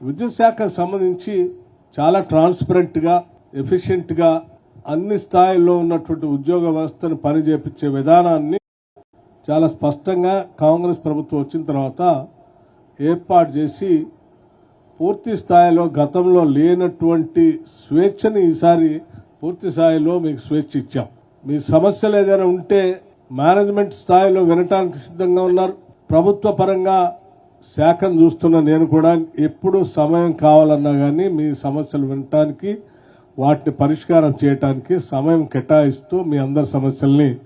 విద్యుత్ శాఖకు సంబంధించి చాలా ట్రాన్స్పరెంట్గా ఎఫిషియెంట్గా అన్ని స్థాయిల్లో ఉన్నటువంటి ఉద్యోగ వ్యవస్థను పనిచేపించే విధానాన్ని చాలా స్పష్టంగా కాంగ్రెస్ ప్రభుత్వం వచ్చిన తర్వాత ఏర్పాటు చేసి పూర్తి స్థాయిలో గతంలో లేనటువంటి స్వేచ్ఛని ఈసారి పూర్తి స్థాయిలో మీకు స్వేచ్ఛ ఇచ్చాం. మీ సమస్యలు ఏదైనా ఉంటే మేనేజ్మెంట్ స్థాయిలో వినటానికి సిద్ధంగా ఉన్నారు. ప్రభుత్వ పరంగా శాఖను చూస్తున్న నేను కూడా ఎప్పుడు సమయం కావాలన్నా కానీ మీ సమస్యలు వినటానికి వాటిని పరిష్కారం చేయటానికి సమయం కేటాయిస్తూ మీ అందరి సమస్యల్ని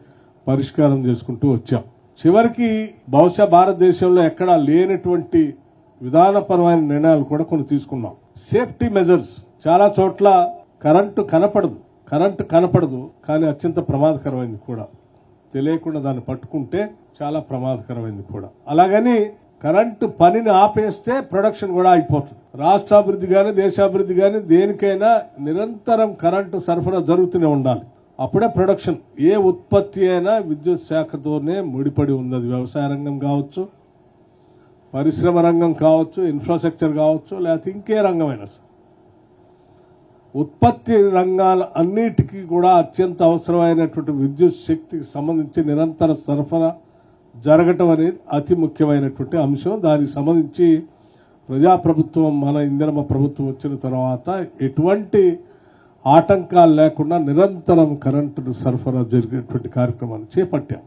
పరిష్కారం చేసుకుంటూ వచ్చాం. చివరికి బహుశా భారతదేశంలో ఎక్కడా లేనటువంటి విధానపరమైన నిర్ణయాలు కూడా కొన్ని తీసుకున్నాం. Safety measures. చాలా చోట్ల కరెంటు కనపడదు. కరెంటు కనపడదు. కానీ అత్యంత ప్రమాదకరమైంది కూడా. తెలియకుండా దాన్ని పట్టుకుంటే చాలా ప్రమాదకరమైంది కూడా. అలాగని కరెంటు పనిని ఆపేస్తే ప్రొడక్షన్ కూడా అయిపోతుంది. రాష్ట్రాభివృద్ధి కానీ దేశాభివృద్ధి కానీ దేనికైనా నిరంతరం కరెంటు సరఫరా జరుగుతూనే ఉండాలి. అప్పుడే ప్రొడక్షన్ ఏ ఉత్పత్తి అయినా విద్యుత్ శాఖతోనే ముడిపడి ఉన్నది. వ్యవసాయ రంగం కావచ్చు పరిశ్రమ రంగం కావచ్చు ఇన్ఫ్రాస్ట్రక్చర్ కావచ్చు లేకపోతే ఇంకే రంగమైనా ఉత్పత్తి రంగాల అన్నిటికీ కూడా అత్యంత అవసరమైనటువంటి విద్యుత్ శక్తికి సంబంధించి నిరంతర సరఫరా జరగటం అనేది అతి ముఖ్యమైనటువంటి అంశం. దానికి సంబంధించి ప్రజాప్రభుత్వం మన ఇందిరమ ప్రభుత్వం వచ్చిన తర్వాత ఎటువంటి ఆటంకాలు లేకుండా నిరంతరం కరెంటు సరఫరా జరిగేటువంటి కార్యక్రమాన్ని చేపట్టాం.